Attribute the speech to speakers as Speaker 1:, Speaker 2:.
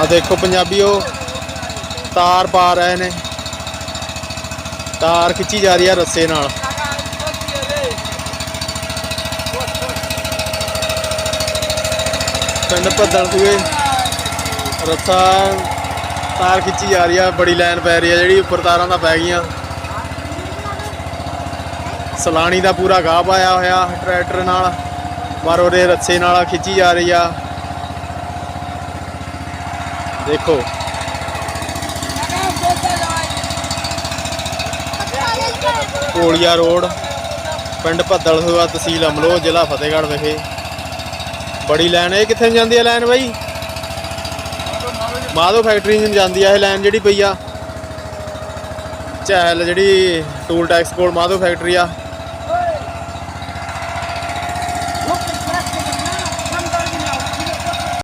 Speaker 1: ਆ ਦੇਖੋ ਪੰਜਾਬੀਓ, ਤਾਰ ਪਾ ਰਹੇ ਨੇ। ਤਾਰ ਖਿੱਚੀ ਜਾ ਰਹੀ ਆ ਰੱਸੇ ਨਾਲ। ਪਿੰਡ ਭੱਦਲ ਸੂਏ ਰੱਸਾ, ਤਾਰ ਖਿੱਚੀ ਜਾ ਰਹੀ ਆ, ਬੜੀ ਲਾਈਨ ਪੈ ਰਹੀ ਆ, ਜਿਹੜੀ ਉੱਪਰ ਤਾਰਾਂ ਦਾ ਪੈ ਗਈਆਂ। ਸਲਾਣੀ ਦਾ ਪੂਰਾ ਗਾਹ ਪਾਇਆ ਹੋਇਆ, ਟਰੈਕਟਰ ਨਾਲ, ਪਰ ਉਹਦੇ ਰੱਸੇ ਨਾਲ ਖਿੱਚੀ ਜਾ ਰਹੀ ਆ। ਦੇਖੋ। ਕੋਲੀਆ ਰੋਡ, ਪਿੰਡ ਭੱਦਲ ਹੋਆ ਤਹਿਸੀਲ ਅਮਲੋ ਜ਼ਿਲ੍ਹਾ ਫਤਿਹਗੜ੍ਹ ਵਿਖੇ। ਬੜੀ ਲਾਈਨ, ਇਹ ਕਿੱਥੇ ਨੂੰ ਜਾਂਦੀ ਹੈ ਲਾਈਨ ਬਾਈ? ਮਾਧੋ ਫੈਕਟਰੀ ਨੂੰ ਜਾਂਦੀ ਆ ਇਹ ਲਾਈਨ ਜਿਹੜੀ ਪਈ ਆ। ਚਹਿਲ ਜਿਹੜੀ ਟੂਲ ਟੈਕਸ ਕੋਲ ਮਾਧੋ ਫੈਕਟਰੀ ਆ।